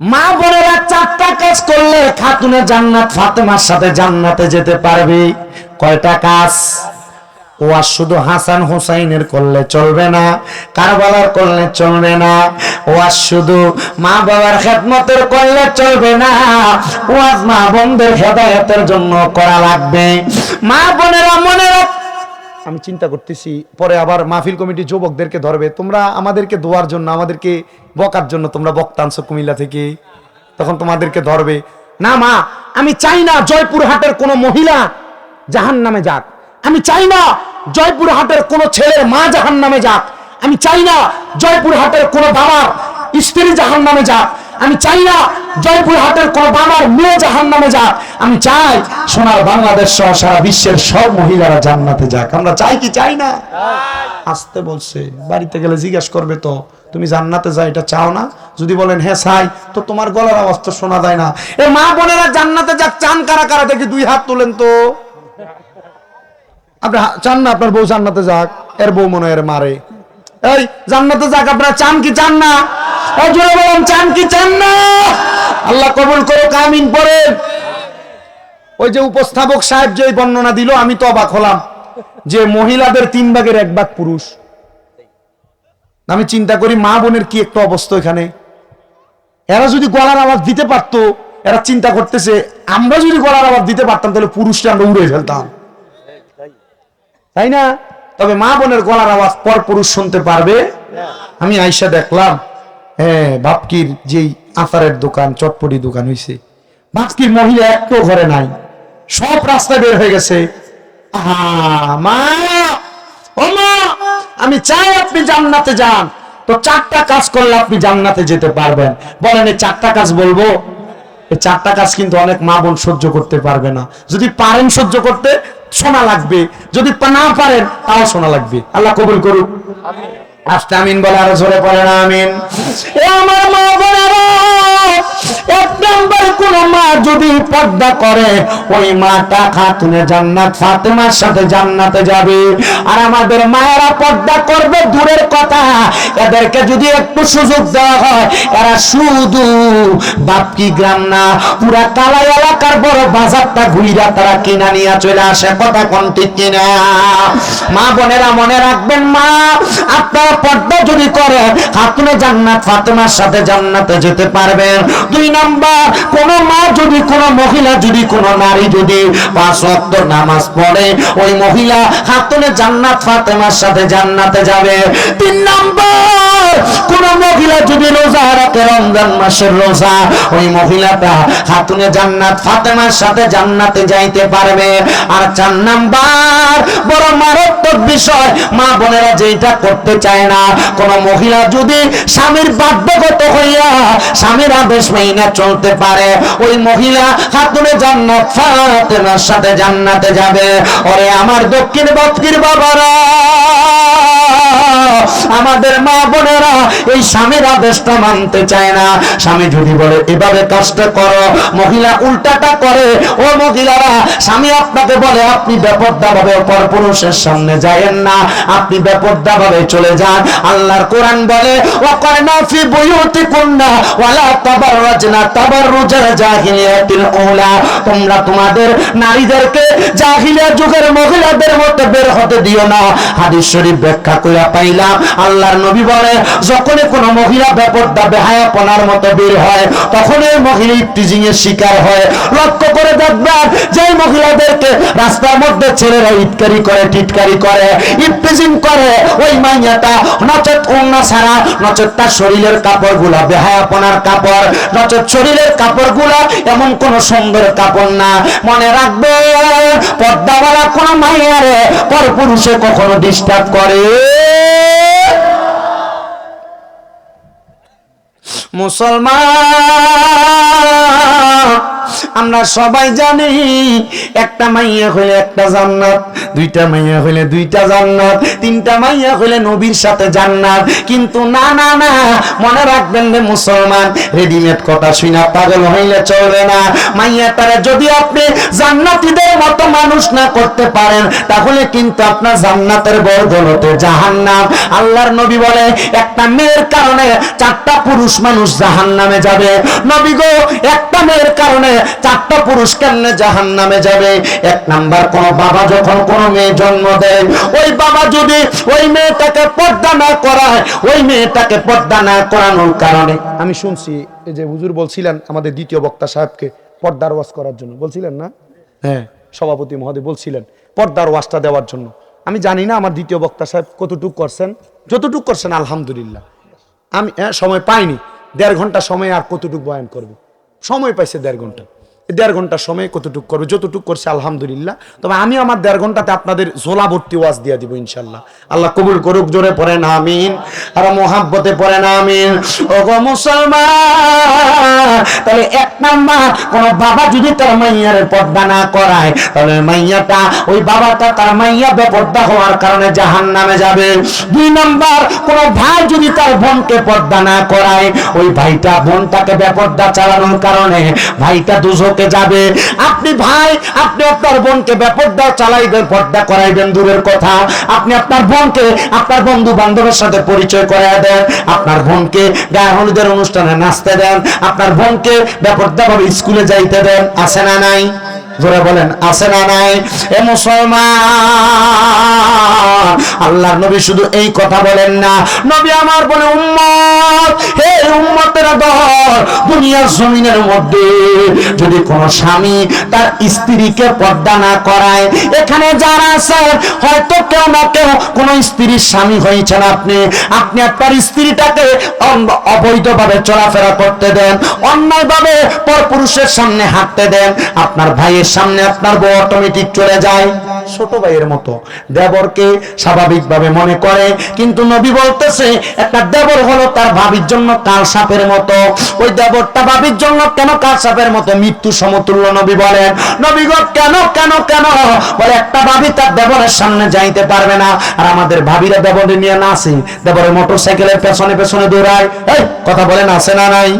মা বোনেরা চারটা কাজ করলে খাতুনে জান্নাত, ফাতেমার সাথে জান্নাতে যেতে পারবে। কয়টা কাজ? শুধু হাসান হুসাইনের করলে চলবে না, কারবালার করলে চলবে না, ও আর শুধু মা বাবার খেদমতের করলে চলবে না ও আজ মা বোনদের হেদায়তের জন্য করা লাগবে। মা বোনেরা মনে রাখ আমি চিন্তা করতেছি, পরে আবার মাহফিল কমিটি যুবকদেরকে ধরবে। তোমরা আমাদেরকে দোয়ার জন্য, আমাদেরকে বকার জন্য তোমরা বক্তা আনছো কুমিল্লা থেকে। তখন তোমাদেরকে ধরবে। না মা, আমি চাই না জয়পুর হাটের কোনো মহিলা জাহান নামে যাক। আমি চাই না জয়পুর হাটের কোনো ছেলের মা জাহান নামে যাক। আমি চাই না জয়পুর হাটের কোনো বাবার স্ত্রী জাহান নামে যাক। আমি চাই না জয়পুর হাটের কোন বাবার মেয়ে জাহান নামে যাক। আমি চাই সোনার বাংলাদেশ সহ সারা বিশ্বের সব মহিলারা জান্নাতে যাক। আমরা চাই কি চাই না? আসতে বলছে, বাড়িতে গেলে জিজ্ঞেস করবে তো, তুমি জান্নাতে যাও, এটা চাও না? যদি বলেন হ্যাঁ চাই। তো তোমার গলার আওয়াজ তো শোনা যায় না। এ মা বোনেরা জান্নাতে যাক, চান কারা কারা দেখি দুই হাত তোলেন তো। আপনি চান না আপনার বউ জান্নাতে যাক? এর বউ মনে এর মারে। এই, জান্নাতে যাক, আপনারা চান কি চান না? জোরে চান কি চান না? আল্লাহ কবুল করো কামিন পরে ওই যে উপস্থাপক সাহেব যে বর্ণনা দিল, আমি তো অবাক হলাম যে মহিলাদের তিন ভাগের এক ভাগ পুরুষ। আমি চিন্তা করি, মা বোনের কি একটা অবস্থা এখানে? এরা যদি গলার আওয়াজ দিতে পারতো, এরা চিন্তা করতেছে, আমরা যদি গলার আওয়াজ দিতে পারতাম, তাহলে পুরুষটা আমরা উড়ে ফেলতাম। তাই না? তবে মা বোনের গলার আওয়াজ পর পুরুষ শুনতে পারবে। আমি আইসা দেখলাম হ্যাঁ বাপকির যেই আচারের দোকান, চটপটি দোকান হইছে। বাপকির মহিলা একটু ঘরে নাই। সব রাস্তায় বের হয়ে গেছে। আমি চাই আপনি জান্নাতে যান। তো চারটা কাজ করলে আপনি জান্নাতে যেতে পারবেন। বলেন, এই চারটা কাজ বলব? এই চারটা কাজ কিন্তু অনেক মা বোন সহ্য করতে পারবে না। যদি পারেন সহ্য করতে শোনা লাগবে। যদি না পারেন, তাও শোনা লাগবে। আল্লাহ কবুল করুক। আস্তে আমিন বলে আরও জোরে পড়ে না আমিন আমার মা কোন মা যদি পর্দা করে, ওই মাটা খাতুনে জান্নাত, ফাতেমার সাথে জান্নাতে যাবে। আর আমাদের মায়েরা পর্দা করবে, দূরের কথা। এদেরকে যদি একটু সুযোগ দেওয়া হয়, এরা শুধু বাপকি গ্রাম না কালাই এলাকার বড় বাজারটা তারা কিনা নিয়ে চলে আসে। কথা কোন ঠিক কিনা? মা বোনেরা মনে রাখবেন, মা, আপনারা পর্দা যদি করে খাতুনে জান্নাত, ফাতেমার সাথে জান্নাতে যেতে পারবেন। দুই নাম্বার, কোন মা যদি কোন মহিলা, যদি কোন নারী যদি পাঁচ ওয়াক্ত নামাজ পড়ে, ওই মহিলা হাতনে জান্নাত ফাতেমার সাথে জান্নাতে যাবে। তিন নাম্বার কোন যদি রোজা রাখে রমজান মাসের রোজা, ওই মহিলাটা খাতুনে জান্নাত, ফাতেমার সাথে জান্নাতে যাইতে পারবে। আর চার নাম্বার, বড় মারাত্মক বিষয়, মা বোনেরা যেটা করতে চায় না, কোন মহিলা যদি স্বামীর বাধ্যগত হইয়া স্বামীর আদেশ মেনে চলতে পারে, ওই মহিলা খাতুনে জান্নাত, ফাতেমার সাথে জান্নাতে যাবে। ওরে আমার দক্ষিণ বক্কির বাবারা, আমাদের মা বোনেরা এই স্বামীর আদেশটা মানতে চায় না। স্বামী যদি বলে, এভাবে কাজটা করো, মহিলা উল্টাটা করে, ও মহিলারা, স্বামী আপনাকে বলে, আপনি বেপর্দা ভাবে পর পুরুষের সামনে যায়েন না, আপনি বেপর্দা ভাবে চলে যান। আল্লাহর কোরআন বলে ও ওয়াকারনা ফি বুয়ুতিকুন্না ওয়ালা তাবাররাজনা তাবাররুজাল জাহিলিয়াতিল উলা। তোমরা তোমাদের নারীদেরকে জাহিলিয়া যুগের মহিলাদের মতো বের হতে দিও না। হাদিস শরীফ ব্যাখ্যা কইরা পাইলাম। আল্লাহর নবী বলে, যখনই কোন মহিলা বেপর্দা বেহায়াপনার মতো বের হয়। তখন এই মহিলা ইফতিজিং এর শিকার হয়। লক্ষ্য করে দেখবেন যে মহিলাদেরকে রাস্তার মধ্যে ছেলেরা ইটকারি করে, টিটকারি করে ইফতিজিং করে, ওই মাইয়াটা নচেত ছাড়া নচেত তার শরীরের কাপড়গুলা বেহায়াপনার কাপড় নচেত শরীরের কাপড়গুলা এমন কোন সুন্দর কাপড় না। মনে রাখবে, পর্দাওয়ালা কোন মাইয়ারে পর পুরুষে কখনো ডিস্টার্ব করে। মুসলমান। আমরা সবাই জানি, একটা মাইয়া হইলে একটা জান্নাত, দুইটা মাইয়া হইলে দুইটা জান্নাত, তিনটা মাইয়া হইলে নবীর সাথে জান্নাত। কিন্তু না না না, মনে রাখবেন রে মুসলমান রেডিমেড কথা শুনা পাগল হইলে চলবে না। মাইয়াটারে যদি আপনি জান্নাতীদের মতো মানুষ না করতে পারেন, তাহলে কিন্তু আপনার জান্নাতের বরদলতে জাহান্নাম। আল্লাহর নবী বলে, একটা মেয়ের কারণে চারটা পুরুষ মানুষ জাহান্নামে যাবে। নবী গো, একটা মেয়ের কারণে চারটা পুরুষ কেমনে জাহান্নামে যাবে? এক নাম্বার কোন বাবা যখন কোন মেয়ে জন্ম দেয় ওই বাবা যদি ওই মেয়েটাকে পর্দা না করায় ওই মেয়েটাকে পর্দা না করানোর কারণে। আমি শুনছি এই যে হুজুর বলছিলেন আমাদের দ্বিতীয় বক্তা সাহেবকে পর্দার ওয়াজ করার জন্য। বলছিলেন না? হ্যাঁ। সভাপতি মহোদয় বলছিলেন পর্দার ওয়াজটা দেওয়ার জন্য। আমি জানি না আমার দ্বিতীয় বক্তা সাহেব কতটুক করছেন। যতটুক করছেন আলহামদুলিল্লাহ। আমি হ্যাঁ, সময় পাইনি। দেড় ঘণ্টা সময় আর কতটুক বয়ান করবে? সময় পাইছে দেড় ঘণ্টা। দেড় ঘণ্টা সময় কতটুক করবে? যতটুক করছে, আলহামদুলিল্লাহ। তবে আমি আমার দেড় ঘন্টাতে আপনাদের ঝোলা ভর্তি ওয়াজ দিয়ে দিব ইনশাল্লাহ আল্লাহ কবুল করুক, জোরে পড়েন, আমিন। আর মহাব্বতে পড়েন, আমিন। ও গো মুসলমান, তাহলে এক নাম্বার, কোন বাবা যদি তার মাইয়ার পর্দা না করায়, তাহলে মাইয়াটা, ওই বাবাটা তার মাইয়া বেপর্দা হওয়ার কারণে জাহান নামে যাবে। দুই নাম্বার, কোন ভাই যদি তার বোনকে পর্দা না করায়, ওই ভাইটা বোনটাকে বেপর্দা চালানোর কারণে, ভাইটা দুজকে যাবে। আপনি ভাই, আপনি আপনার বোনকে বেপর্দা চালাইবেন পর্দা করাইবেন দূরের কথা। আপনি আপনার বোনকে, আপনার বন্ধু বান্ধবের সাথে পরিচয় করাই দেন। আপনার বোনকে গায়ে হলুদের অনুষ্ঠানে নাচতে দেন। আপনার বোনকে বেপর্দা ভাবে স্কুলে যাইতে দেন। আছে না নাই? জোরে বলেন, আছে না নাই? এ মুসলমান আল্লাহ নবী শুধু এই কথা বলেন না। নবী আমার বলে, উম্মত, হে উম্মতের দল দুনিয়ার জমিনের মধ্যে যদি কোন স্বামী তার স্ত্রীকে পর্দা না করায়, এখানে যারা আছেন হয়তো কেউ না কেউ কোন স্ত্রীর স্বামী হয়েছেন আপনি। আপনি আপনার স্ত্রীটাকে অবৈধভাবে চলাফেরা করতে দেন, অন্যায়ভাবে পরপুরুষের সামনে হাঁটতে দেন। আপনার ভাইয়ের সামনে আপনার বউ অটোমেটিক চলে যায়। ছোট ভাইয়ের মতো। দেবরকে স্বাভাবিকভাবে মনে করে, কিন্তু নবী বলতেছে, একটা দেবর হলো তার ভাবির জন্য কাল সাপের মতো। ওই দেবরটা ভাবির জন্য কেন কাল সাপের মতো? মৃত্যু সমতুল্য নবী বলেন। নবীগড় কেন কেন কেন? বলে, একটা ভাবি তার দেবরের সামনে যাইতে পারবে না। আর আমাদের ভাবিরা দেবরে নিয়ে নাচে দেবরের মোটর সাইকেলের পেছনে পেছনে দৌড়ায়। এই, কথা বলেন, আছে না নাই?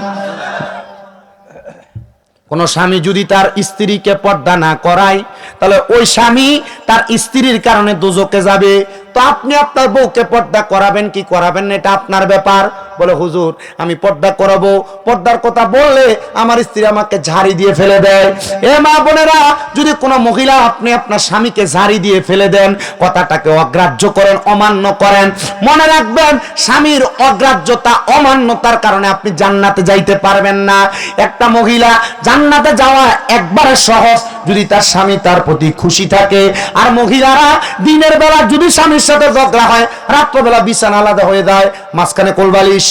কোন স্বামী যদি তার স্ত্রীকে পর্দা না করায়, তাহলে ওই স্বামী তার স্ত্রীর কারণে দুজকে যাবে। তো আপনি আপনার বউকে পর্দা করাবেন কি করাবেন না, এটা আপনার ব্যাপার। বলে, হুজুর, আমি পর্দা করাবো। পর্দার কথা বললে আমার স্ত্রী আমাকে ঝাড়ি দিয়ে ফেলে দেয়। এ মা বোনেরা, যদি কোনো মহিলা আপনি আপনার স্বামীকে ঝাড়ি দিয়ে ফেলে দেন, কথাটাকে অগ্রাহ্য করেন, অমান্য করেন, মনে রাখবেন স্বামীর অগ্রাহ্যতা অমান্যতার কারণে আপনি জান্নাতে যাইতে পারবেন না। একটা মহিলা জান্নাতে যাওয়া একবারে সহজ, যদি তার স্বামী তার প্রতি খুশি থাকে। আর মহিলারা দিনের বেলা যদি স্বামীর সাথে ঝগড়া হয়, রাত্রবেলা বিছানা আলাদা হয়ে যায়, মাঝখানে কোলবালিশ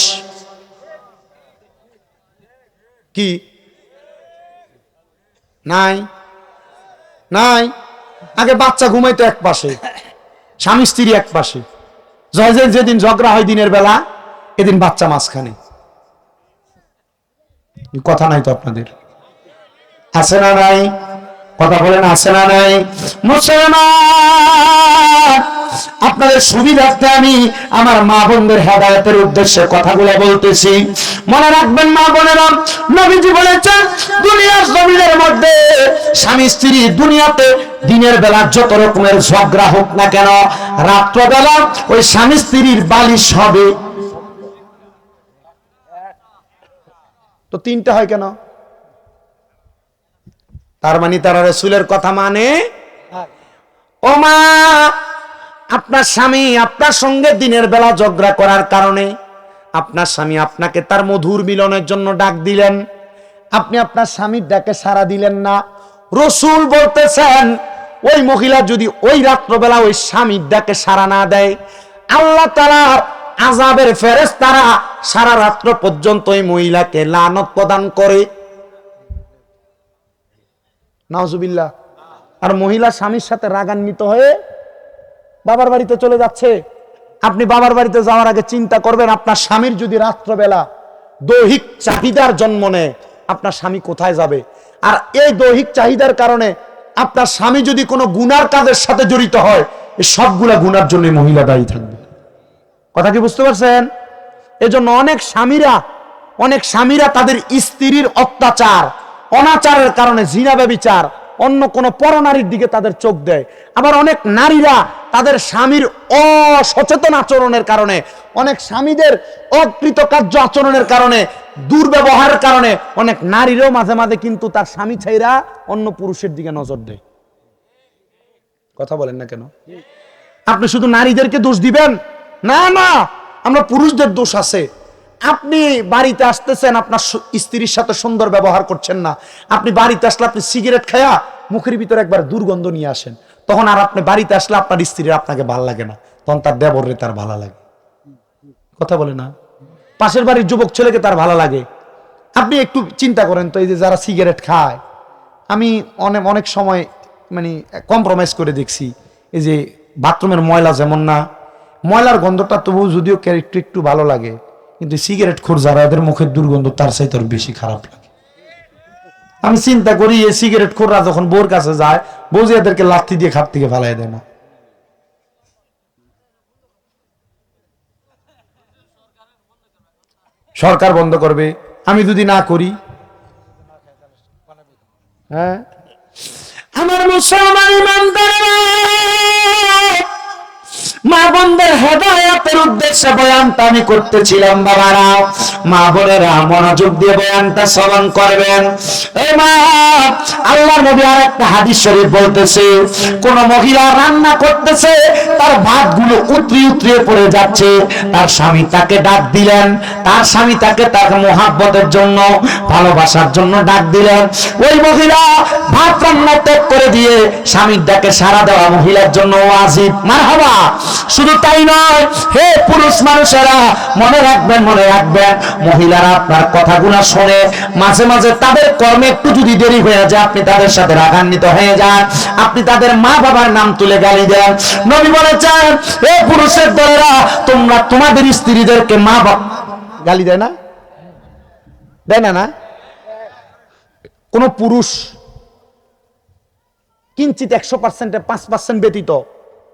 কি? নাই? নাই? আগে বাচ্চা ঘুমাইতো এক পাশে, স্বামী স্ত্রী এক পাশে। জয় যে- যেদিন ঝগড়া হয় দিনের বেলা, এদিন বাচ্চা মাঝখানে। কথা নাই তো আপনাদের। আছে না নাই? কথা বলেন, আছে না নাই? মুসলমান, আপনাদের সুবিধার্থে আমি আমার মা বোনদের হেদায়তের উদ্দেশ্যে কথাগুলো বলতেছি। মনে রাখবেন, মা বোনেরা, নবীজি বলেছেন, দুনিয়ার জমিনের মধ্যে স্বামী স্ত্রী দুনিয়াতে দিনের বেলা যত রকমের ঝগড়া হোক না কেন, রাত্রবেলা ওই স্বামী স্ত্রীর বালিশ হবে। তো তিনটা হয় কেন? তার মানে তারা রসুলের কথা মানে? ও মা আপনার স্বামী আপনার সঙ্গে দিনের বেলা ঝগড়া করার কারণে আপনার স্বামী আপনাকে তার মধুর মিলনের জন্য ডাক দিলেন। আপনি আপনার স্বামীর ডাকে সাড়া দিলেন না। রসুল বলতেছেন ওই মহিলা যদি ওই রাত্রবেলা ওই স্বামীর ডাকে সাড়া না দেয় আল্লাহ তালার আজাবের ফেরেস তারা সারা রাত্র পর্যন্ত ওই মহিলাকে লানত প্রদান করে নাওজুবিল্লাহ আর মহিলা স্বামীর সাথে রাগান্বিত হয়ে বাবার বাড়িতে চলে যাচ্ছে। আপনি বাবার বাড়িতে যাওয়ার আগে চিন্তা করবেন, আপনার স্বামীর যদি রাত্রবেলা দৈহিক চাহিদার জন্ম নেয়, আপনার স্বামী কোথায় যাবে? আর এই দৈহিক চাহিদার কারণে আপনার স্বামী যদি কোনো গুনার কাজের সাথে জড়িত হয় এই সবগুলা গুনার জন্য মহিলা দায়ী থাকবে। কথা কি বুঝতে পারছেন? এজন্য অনেক স্বামীরা অনেক স্বামীরা তাদের স্ত্রীর অত্যাচার অনাচারের কারণে জিনা ব্যবিচার, অন্য কোনো পরনারীর দিকে তাদের চোখ দেয়। আবার অনেক নারীরা তাদের স্বামীর অসচেতন আচরণের কারণে, অনেক স্বামীদের অকৃতকার্য আচরণের কারণে, দুর্ব্যবহারের কারণে অনেক নারীরও মাঝে মাঝে কিন্তু তার স্বামী ছাইরা অন্য পুরুষের দিকে নজর দেয়। কথা বলেন না কেন? আপনি শুধু নারীদেরকে দোষ দিবেন? না না, আমরা পুরুষদের দোষ আছে। আপনি বাড়িতে আসতেছেন, আপনার স্ত্রীর সাথে সুন্দর ব্যবহার করছেন না। আপনি বাড়িতে আসলে আপনি সিগারেট খায়া মুখের ভিতরে একবার দুর্গন্ধ নিয়ে আসেন। তখন আর আপনি বাড়িতে আসলে আপনার স্ত্রীর আপনাকে ভালো লাগে না। তখন তার দেবরে তার ভালো লাগে। কথা বলে না? পাশের বাড়ির যুবক ছেলেকে তার ভালো লাগে। আপনি একটু চিন্তা করেন তো, এই যে যারা সিগারেট খায়, আমি অনেক অনেক সময় মানে কম্প্রোমাইজ করে দেখছি। এই যে বাথরুমের ময়লা যেমন না, ময়লার গন্ধটা তবু যদিও একটু একটু ভালো লাগে। কিন্তু সিগারেট খোর যারা এদের মুখের দুর্গন্ধ, তার চাইতে বেশি খারাপ লাগে। আমি চিন্তা করি, এই সিগারেট খোররা যখন বোর কাছে যায় বৌজি এদেরকে লাথি দিয়ে খাট থেকে ফালাই দেয় না। সরকার বন্ধ করবে। আমি যদি না করি হ্যাঁ? আমার মুসলমান ইমানদারেরা মা বোনদের হেদায়াতের উদ্দেশ্যে বয়ানটা আমি করতেছিলাম, বাবারা। মা বোনেরা মনোযোগ দিয়ে বয়ানটা শ্রবণ করবেন। এই মা আল্লাহ নবী আর একটা হাদিস শরীফ বলতেছে, কোন মহিলা রান্না করতেছে, তার ভাতগুলো উতরি উতরিয়ে পড়ে যাচ্ছে। তার স্বামী তাকে ডাক দিলেন, তার স্বামী তাকে তার মোহাব্বতের জন্য, ভালোবাসার জন্য ডাক দিলেন। ওই মহিলা ভাত রান্না ত্যাগ করে দিয়ে স্বামীর ডাকে সারা দেওয়া মহিলার জন্য ওয়াজিব। মারহাবা। শুধু তাই নয়, হে পুরুষ মানুষেরা, মনে রাখবেন মনে রাখবেন, মহিলারা আপনার কথাগুলো শুনে, মাঝে মাঝে তাদের কর্মে একটু যদি দেরি হয়ে যায়, আপনি তাদের সাথে রাগান্বিত হয়ে যান। আপনি তাদের মা বাবার নাম তুলে গালি দেন। নবী বলেছেন, হে পুরুষের দলেরা, তোমরা তোমাদের স্ত্রীদেরকে মা বাবা গালি দেয় না? দেয় না না? কোন পুরুষ কিঞ্চিত একশো পার্সেন্টে পাঁচ পার্সেন্ট ব্যতীত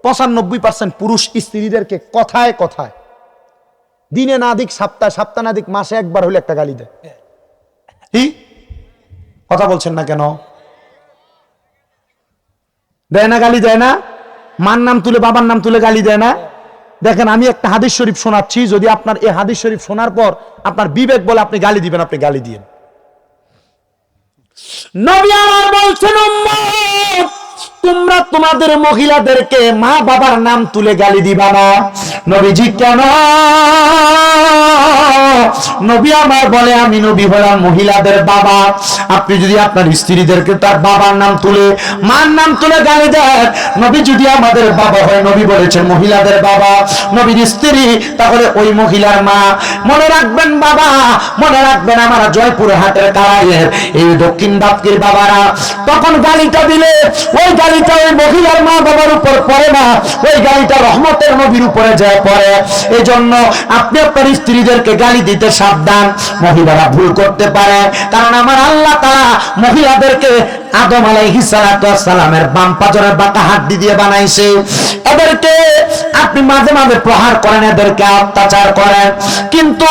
পঁচানব্বই পার্সেন্ট পুরুষ স্ত্রীদেরকে কথায় কথায় দিনে না দিক সপ্তাহ সপ্তাহ না দিক মাসে একবার হলে একটা গালি দেয়। কি? কথা বলছেন না কেন? দেয় না গালি দেয় না? মার নাম তুলে বাবার নাম তুলে গালি দেয় না? দেখেন আমি একটা হাদিস শরীফ শোনাচ্ছি যদি আপনার এই হাদিস শরীফ শোনার পর আপনার বিবেক বলে আপনি গালি দিবেন আপনি গালি দিয়েন। নবী আমার বলছেন তোমরা তোমাদের মহিলাদেরকে মা বাবার নাম তুলে গালি দিবা না। নবীজি কেন? নবী আমার বলে, আমি নবী হলাম মহিলাদের বাবা। আপনি যদি আপনার স্ত্রীদেরকে তার বাবার নাম তুলে, মার নাম তুলে গালি দেন, নবী যদি আমাদের বাবা হয়, নবী বলেছেন মহিলাদের বাবা। নবীর স্ত্রী, তাহলে ওই মহিলার মা। মনে রাখবেন বাবা, মনে রাখবেন আমার জয়পুর হাটের কারাইয়ের, এই দক্ষিণ বাপকির বাবারা। তখন গালিটা দিলে, ওই গালিটা ওই মহিলার মা বাবার উপর পড়ে না, ওই গাড়িটা রহমতের নবীর উপরে যায় পড়ে। এই জন্য আপনি আপনার স্ত্রীদেরকে গালি দিতে সাবধান। মহিলারা ভুল করতে পারে, কারণ আমার আল্লাহ তারা মহিলাদেরকে আদম আলাইহিস সালামের বাম পাজরের বাঁকা হাড্ডি দিয়ে বানাইছে। এদেরকে আপনি মাঝে মাঝে প্রহার করেন, এদেরকে অত্যাচার করেন। কিন্তু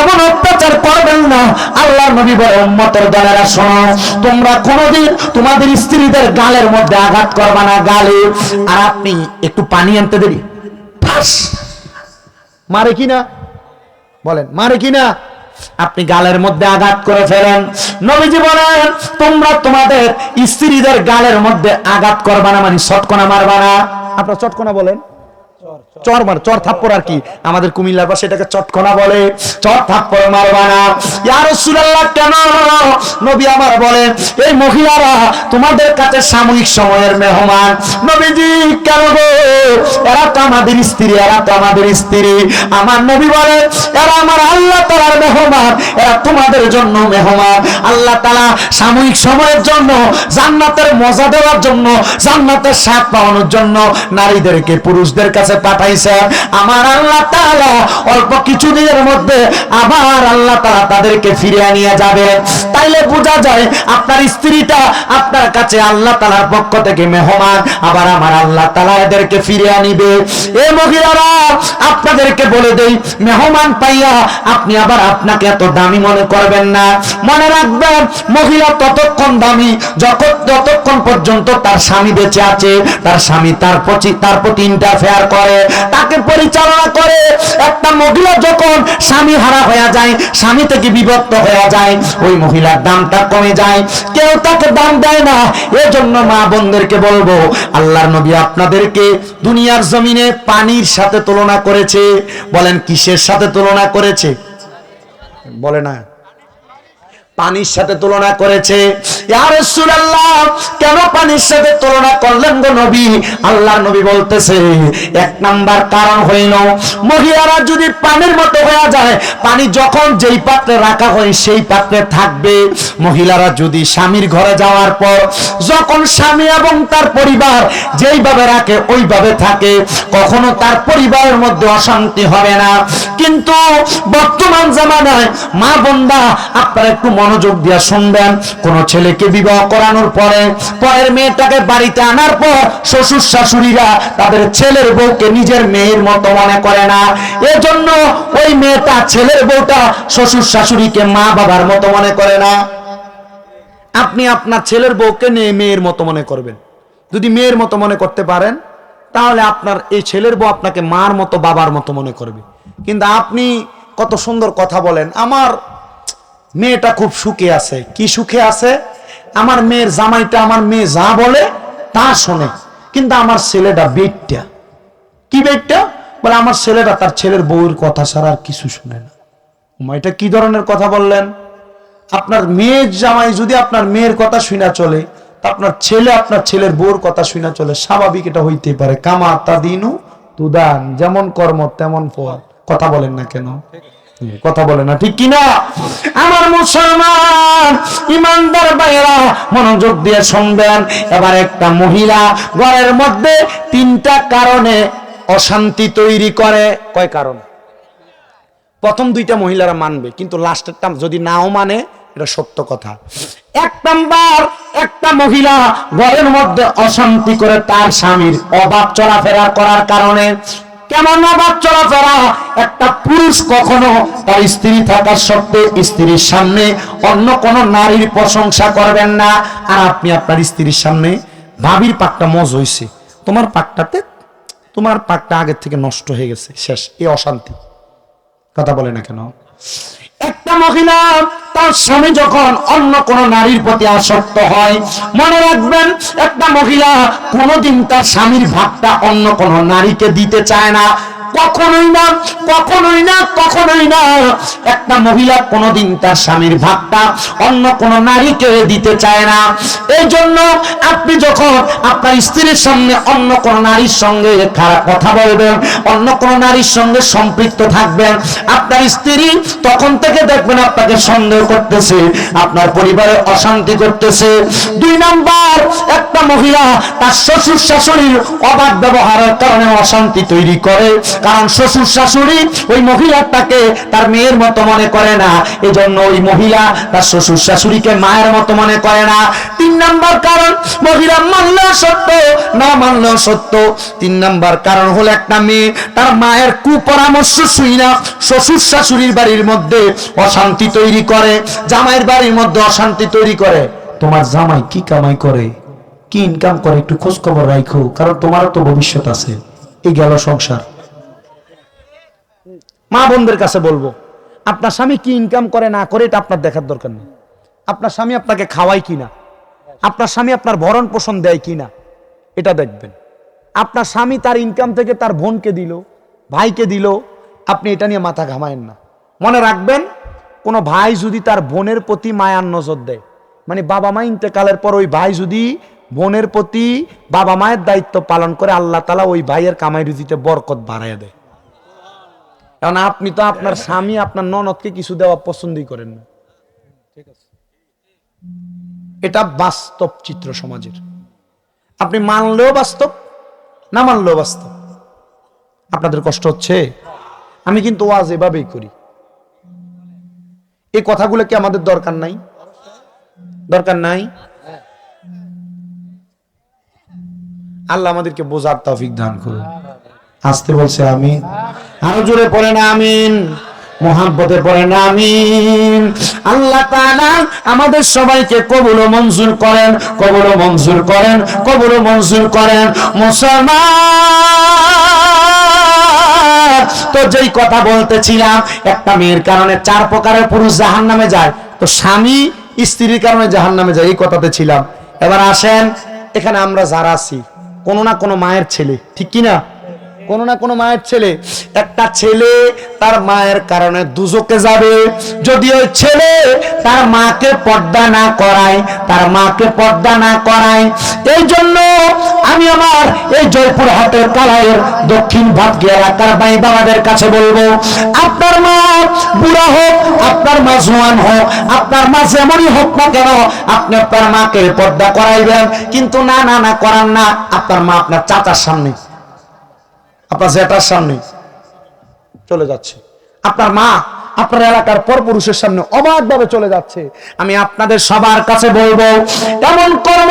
এমন অত্যাচার করবেন না। আল্লাহ নবী বলে, উম্মতের দলেরা শোনো, তোমরা কোনোদিন তোমাদের স্ত্রীদের গালের মধ্যে আঘাত করবা না গালে। আর আপনি একটু পানি আনতে দেরি। মারে কিনা বলেন, মারে কিনা আপনি গালের মধ্যে আঘাত করে ফেলেন নবীজি বলেন, তোমরা তোমাদের স্ত্রীদের গালের মধ্যে আঘাত করবা না মানে ছটকনা মারবা না। আপনার চটকনা বলেন। চর মার চর থাপ্পর আর কি? আমাদের কুমিল্লার পাশে এটাকে চটকনা বলে। চর থাপ্পর মারবা না। ইয়া রাসূলুল্লাহ, কেন? নবী আমার বলেন, এই মহিলারা তোমাদের কাছে সাময়িক সময়ের মেহমান। নবীজি, কেন গো? এরা তো আমাদের স্ত্রী, এরা তো আমাদের স্ত্রী। আমার নবী বলেন, এরা আমার আল্লাহ তাআলার মেহমান। এরা তোমাদের জন্য মেহমান। আল্লাহ তাআলা সাময়িক সময়ের জন্য, জান্নাতের মজা দেওয়ার জন্য, জান্নাতের স্বাদ পাওয়ানোর জন্য নারীদেরকে পুরুষদের কাছে পাঠাই পাঠাইছে। আমার আল্লাহ অল্প কিছুদিনের মধ্যে আবার আল্লাহ তাদেরকে ফিরিয়ে নিয়ে যাবে। তাইলে বোঝা যায় আপনার স্ত্রীটা আপনার কাছে আল্লাহ পক্ষ থেকে মেহমান, আবার আমার আল্লাহ এদেরকে ফিরিয়ে এ মহিলারা, আপনাদেরকে বলে দেই, মেহমান পাইয়া আপনি আবার আপনাকে এত দামি মনে করবেন না। মনে রাখবেন, মহিলা ততক্ষণ দামি, যখন যতক্ষণ পর্যন্ত তার স্বামী বেঁচে আছে, তার স্বামী তার প্রতি তার প্রতি ইন্টারফেয়ার করে। তাকে পরিচালনা করে একটা মহিলা যখন স্বামী হারা হয়ে যায়, স্বামী থেকে বিভক্ত হয়ে যায়, ওই মহিলার দামটা কমে যায়। কেউ তাকে দাম দেয় না। এজন্য মা বোনদেরকে বলব, আল্লাহর নবী আপনাদেরকে দুনিয়ার জমিনে পানির সাথে তুলনা করেছে। বলেন, কিসের সাথে তুলনা করেছে? বলে না। পানির সাথে তুলনা করেছে। কেন পানির সাথে তুলনা করলেন গো নবী? আল্লাহর নবী বলতেছে, এক নাম্বার কারণ হইল, মহিলারা যদি পানির মতো হয়ে যায়, পানি যখন যেই পাত্রে রাখা হয় সেই পাত্রে থাকবে। মহিলারা যদি স্বামীর ঘরে যাওয়ার পর, যখন স্বামী এবং তার পরিবার যেইভাবে রাখে ওইভাবে থাকে, কখনো তার পরিবারের মধ্যে অশান্তি হবে না। কিন্তু বর্তমান জামানায় মা বোনরা আপনারা একটু মনোযোগ দিয়ে শুনবেন। কোন ছেলেকে বিবাহ করানোর পরে পরের মেয়েটাকে বাড়িতে আনার পর শ্বশুর শাশুড়িরা তাদের ছেলের বউকে নিজের মেয়ের মতো মনে করে না। এজন্য ওই মেয়েটা ছেলের বউটা শ্বশুর শাশুড়িকে মা বাবার মতো মনে করে না। আপনি আপনার ছেলের বউকে নিয়ে মেয়ের মতো মনে করবেন। যদি মেয়ের মতো মনে করতে পারেন, তাহলে আপনার এই ছেলের বউ আপনাকে মার মতো, বাবার মতো মনে করবে। কিন্তু আপনি কত সুন্দর কথা বলেন। আমার মেয়েটা খুব সুখে আছে। কি সুখে আছে? আমার মেয়ের জামাইটা আমার মেয়ে যা বলে তা শোনে। কিন্তু আমার ছেলেটা বেটটা কি বেটটা বলে আমার ছেলেটা তার ছেলের বউয়ের কথা ছাড়া আর কিছু শুনে না। এটা কি ধরনের কথা বললেন? আপনার মেয়ের জামাই যদি আপনার মেয়ের কথা শুনা চলে, তা আপনার ছেলে আপনার ছেলের বউর কথা শুনা চলে, স্বাভাবিক এটা হইতে পারে। কামা তা দিনু তুদান, যেমন কর্ম তেমন ফল। কথা বলেন না কেন? কথা বলে না, ঠিক কিনা? আমার মুসলমান, ইমানদার ভাইরা মনোযোগ দিয়ে শুনবেন। এবার একটা মহিলা ঘরের মধ্যে তিনটা কারণে অশান্তি তৈরি করে। কয় কারণ? প্রথম দুইটা মহিলারা মানবে, কিন্তু লাস্টেরটা যদি নাও মানে এটা সত্য কথা। এক নাম্বার, একটা মহিলা ঘরের মধ্যে অশান্তি করে তার স্বামীর অভাব চলাফেরা করার কারণে কেমন অভাব চলাফেরা? একটা পুরুষ কখনো তার স্ত্রী থাকার সত্ত্বে স্ত্রীর সামনে অন্য কোনো নারীর প্রশংসা করবেন না। আর আপনি আপনার স্ত্রীর সামনে ভাবির পাকটা মজ হয়েছে তোমার পাকটাতে, তোমার পাকটা আগের থেকে নষ্ট হয়ে গেছে। শেষ, এই অশান্তি। কথা বলে না কেন? একটা মহিলা, তার স্বামী যখন অন্য কোন নারীর প্রতি আসক্ত হয়, মনে রাখবেন, একটা মহিলা কোনোদিন তার স্বামীর ভাবটা অন্য কোন নারীকে দিতে চায় না। কখনোই না কখনোই না কখনোই না। একটা মহিলা কোনোদিন তার স্বামীর ভাগটা অন্য কোন নারীকে দিতে চায় না। এই জন্য আপনি যখন আপনার স্ত্রীর সামনে অন্য কোন নারীর সঙ্গে খারাপ কথা বলবেন, অন্য কোন নারীর সঙ্গে সম্পৃক্ত থাকবেন, আপনার স্ত্রী তখন থেকে দেখবেন আপনাকে সন্দেহ করতেছে, আপনার পরিবারে অশান্তি করতেছে। দুই নাম্বার, একটা মহিলা তার শ্বশুর শাশুড়ির অবাধ ব্যবহারের কারণে অশান্তি তৈরি করে কারণ শ্বশুর শাশুড়ি ওই মহিলাটাকে তার মেয়ের মতো মনে করে না। এজন্য ওই মহিলা তার শ্বশুর শাশুড়িকে মায়ের মতো মনে করে না। তিন নাম্বার কারণ, মহিলা মানলেও সত্য, না মানলেও সত্য। তিন নাম্বার কারণ হলো একটা মেয়ে, তার মায়ের কুপরামর্শ শুই না। শ্বশুর শাশুড়ির বাড়ির মধ্যে অশান্তি তৈরি করে, জামাইয়ের বাড়ির মধ্যে অশান্তি তৈরি করে। তোমার জামাই কি কামাই করে? কি ইনকাম করে? একটু খোঁজ খবর রাখো কারণ তোমারও তো ভবিষ্যৎ আছে। এই গেল সংসার। মা বোনদের কাছে বলব, আপনার স্বামী কি ইনকাম করে না করে এটা আপনার দেখার দরকার নেই। আপনার স্বামী আপনাকে খাওয়ায় কিনা আপনার স্বামী আপনার ভরণ পোষণ দেয় কিনা এটা দেখবেন। আপনার স্বামী তার ইনকাম থেকে তার বোনকে দিল, ভাইকে দিল, আপনি এটা নিয়ে মাথা ঘামায়েন না। মনে রাখবেন, কোনো ভাই যদি তার বোনের প্রতি মায়ার নজর দেয় মানে বাবা মা ইন্তেকালের পর ওই ভাই যদি বোনের প্রতি বাবা মায়ের দায়িত্ব পালন করে, আল্লাহ তালা ওই ভাইয়ের কামাই রুজিতে বরকত বাড়াইয়া দেয়। কারণ আপনি তো আপনার স্বামী, আপনার ননদকে কিছু দেওয়া পছন্দই করেন না। এটা বাস্তব চিত্র সমাজের। আপনি মানলেও বাস্তব, না মানলেও বাস্তব? আপনাদের কষ্ট হচ্ছে? আমি কিন্তু ওয়াজ এভাবেই করি। এই কথাগুলো কি আমাদের দরকার নাই? দরকার নাই? আল্লাহ আমাদেরকে বোঝার তৌফিক দান করুন। আসতে বলছে আমিন। আরও জোরে পড়ে না আমিন। মোহাব্বতে পড়ে না আমিন। আল্লাহ তাআলা আমাদের সবাইকে কবুল ও মঞ্জুর করেন, কবুল ও মঞ্জুর করেন, কবুল ও মঞ্জুর করেন। মুসলমান, তো যেই কথা বলতেছিলাম, একটা মেয়ের কারণে চার প্রকারের পুরুষ জাহান্নামে যায়, তো স্বামী স্ত্রীর কারণে জাহান্নামে যায়, এই কথাতে ছিলাম। এবার আসেন, এখানে আমরা যারা আছি, কোনো না কোনো মায়ের ছেলে, ঠিক কিনা? না কোনো না কোনো মায়ের ছেলে। একটা ছেলে তার মায়ের কারণে দুজকে যাবে। যদি ওই ছেলে তার মাকে পর্দা না করায়, তার মাকে পর্দা না করায়, এই জন্য আমি আমার এই জয়পুর হাটের কালায়ের দক্ষিণ ভাতকে এলাকার ভাই বাবাদের কাছে বলব, আপনার মা বুড়া হোক, আপনার মা জোয়ান হোক, আপনার মা যেমনই হোক না কেন, আপনি আপনার মাকে পর্দা করাইবেন। কিন্তু না না না করান না, আপনার মা আপনার চাচার সামনে। আপনার জেঠার সামনে চলে যাচ্ছে। আপনার মা আপনার এলাকার পরপুরুষের সামনে অবাধ ভাবে চলে যাচ্ছে। আমি আপনাদের সবার কাছে বলব, এমন কর্ম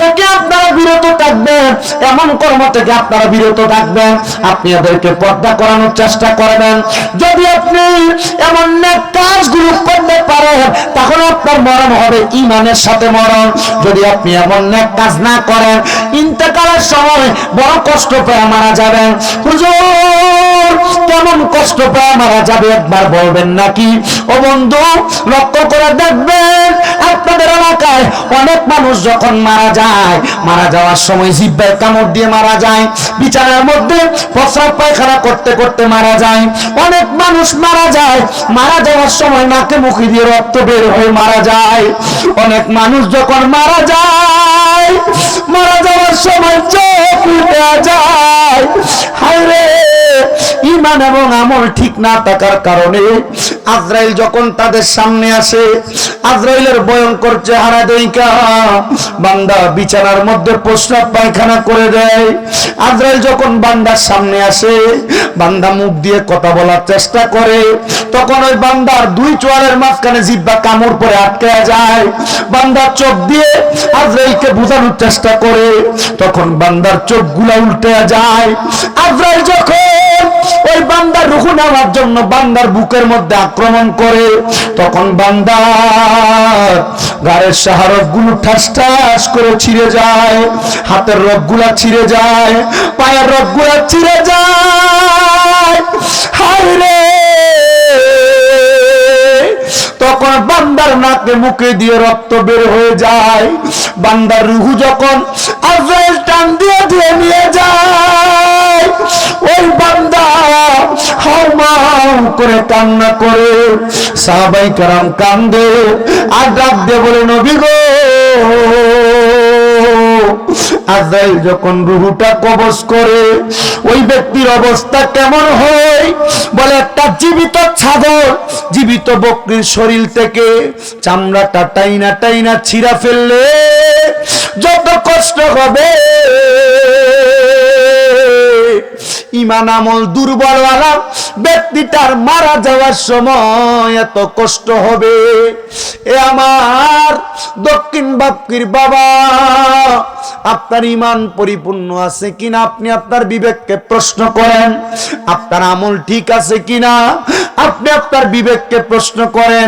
থেকে আপনারা বিরত থাকবেন, এমন কর্ম থেকে আপনারা বিরত থাকবেন। আপনি এদেরকে পর্দা করানোর চেষ্টা করবেন। যদি আপনি এমন কাজগুলো করতে পারেন, তাহলে আপনার মরণ হবে ইমানের সাথে মরণ। যদি আপনি এমন কাজ না করেন, ইন্তেকালের সময় বড় কষ্ট পেয়ে মারা যাবেন। হুজুর, কেমন কষ্ট পেয়ে মারা যাবে একবার বলবেন? নাকি? ও বন্ধু, লক্ষ্য করে দেখবেন, আপনাদের এলাকায় অনেক মানুষ যখন মারা যায়, মারা যাওয়ার সময় জিব্বায় কামড় দিয়ে মারা যায়, বিচারের মধ্যে প্রস্রাব পায়খানা করতে করতে মারা যায়, অনেক মানুষ মারা যায়, মারা যাওয়ার সময় নাকে মুখে দিয়ে রক্ত বের হয়ে মারা যায়। অনেক মানুষ যখন মারা যায়, মারা যাওয়ার সময় চোখ উঠে যায়। হায় রে, ইমান এবং আমল ঠিক না থাকার কারণে আজরাইল যখন তাদের সামনে আসে, আজরাইলের ভয়ঙ্কর চেহারা দেইকা বান্দা বিছানার মধ্যে প্রস্রাব পায়খানা করে দেয়। আজরাইল যখন বান্দার সামনে আসে, বান্দা মুখ দিয়ে কথা বলার চেষ্টা করে, তখন ওই বান্দার দুই চোয়ালের মাঝখানে জিব্বা কামড় পরে আটকে যায়। বান্দার চোখ দিয়ে আজরাইলকে বোঝানোর চেষ্টা করে, তখন বান্দার চোখগুলা উল্টে যায়। আজরাইল যখন ওই বান্দার রুহু নেওয়ার জন্য বান্দার বুকের মধ্যে আক্রমণ করে। তখন বান্দার গায়ের সাহারকগুলো ঠাস ঠাস করে ছিঁড়ে যায়, হাতের রোগগুলা ছিঁড়ে যায়, পায়ের রোগগুলা ছিঁড়ে যায়। হায় রে তখন বান্দার নাকে মুখে দিয়ে রক্ত বের হয়ে যায়। বান্দার রুহু যখন আজরাইল টান দিয়ে দিয়ে নিয়ে যায়, ওই বান্দা হাউমাউ করে কান্না করে। সাহাবাই কারাম কান্দে আর ডাক দিয়ে বলে, নবী গো আজরাইল যখন রুহুটা কবজ করে, ওই ব্যক্তির অবস্থা কেমন হয়? বলে একটা জীবিত ছাগল, জীবিত বকরির শরীর থেকে চামড়াটা টাইনা টাইনা ছিঁড়া ফেললে যত কষ্ট হবে। ইমান আমল দুর্বলওয়ালা ব্যক্তিটার মারা যাওয়ার সময় এত কষ্ট হবে। এ আমার দক্ষিণ বাপকির বাবা, আপনার ইমান পরিপূর্ণ আছে কিনা আপনি আপনার বিবেককে প্রশ্ন করেন। আপনার আমল ঠিক আছে কিনা আপনি আপনার বিবেককে প্রশ্ন করেন।